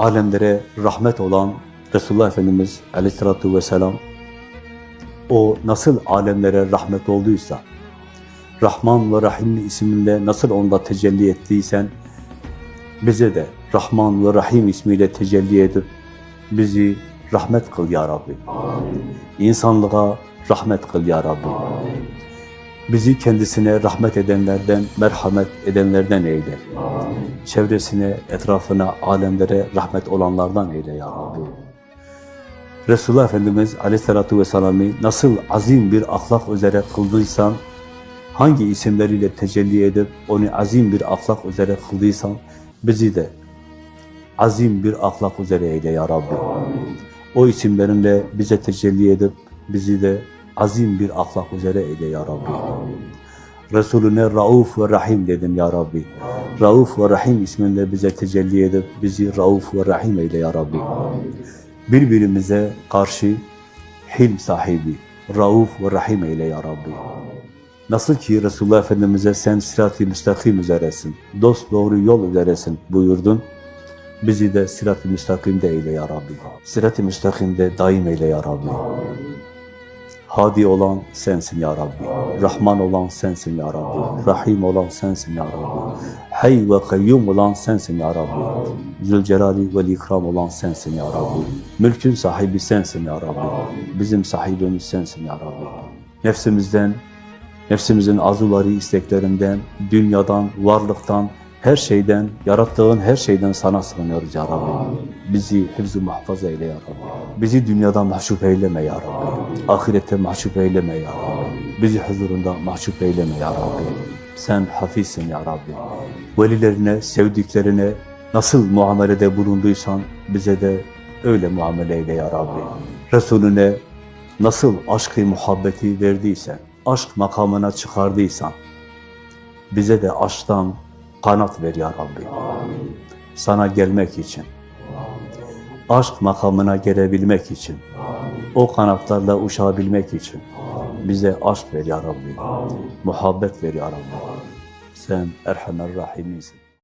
alemlere rahmet olan Resulullah Efendimiz aleyhissalatu vesselam o nasıl alemlere rahmet olduysa, Rahman ve Rahim ismiyle nasıl onda tecelli ettiysen, bize de Rahman ve Rahim ismiyle tecelli edip bizi rahmet kıl ya Rabbi. İnsanlığa rahmet kıl ya Rabbi. Bizi kendisine rahmet edenlerden, merhamet edenlerden eyle. Çevresine, etrafına, alemlere rahmet olanlardan eyle ya Rabbi. Resulullah Efendimiz Aleyhisselatü Vesselam'ı nasıl azim bir ahlak üzere kıldıysan, hangi isimleriyle tecelli edip onu azim bir ahlak üzere kıldıysan, bizi de azim bir ahlak üzere eyle ya Rabbi. O isimlerinle bize tecelli edip bizi de azim bir ahlak üzere eyle ya Rabbi. Resulüne Rauf ve Rahim dedin ya Rabbi. Rauf ve Rahim isminle bize tecelli edip bizi Rauf ve Rahim eyle ya Rabbi. Birbirimize karşı hilm sahibi, Rauf ve Rahim eyle ya Rabbi. Nasıl ki Resulullah Efendimiz'e sen sirat-i müstakim üzeresin, dost doğru yol üzeresin buyurdun. Bizi de sirat-i müstakimde eyle ya Rabbi. Sirat-i müstakimde daim eyle ya Rabbi. Hadi olan sensin ya Rabbi. Rahman olan sensin ya Rabbi. Rahim olan sensin ya Rabbi. Hay ve kayyum olan sensin ya Rabbi. Zülcelali ve ikram olan sensin ya Rabbi. Mülkün sahibi sensin ya Rabbi. Bizim sahibimiz sensin ya Rabbi. Nefsimizden, nefsimizin arzuları, isteklerinden, dünyadan, varlıktan, her şeyden, yarattığın her şeyden sana sığınıyoruz ya Rabbi. Bizi hifz-i muhafaza eyle ya Rabbi. Bizi dünyadan mahcup eyleme ya Rabbi. Ahirette mahcup eyleme ya Rabbi. Bizi huzurunda mahcup eyleme ya Rabbi. Sen hafizsin ya Rabbi. Velilerine, sevdiklerine nasıl muamelede bulunduysan bize de öyle muamele eyle ya Rabbi. Resulüne nasıl aşkı muhabbeti verdiysen, aşk makamına çıkardıysan, bize de aşktan kanat ver ya Rabbi. Sana gelmek için, aşk makamına gelebilmek için, o kanatlarla uçabilmek için bize aşk ver ya Rabbi. Muhabbet ver ya Rabbi. Sen Erhamer Rahim'insin.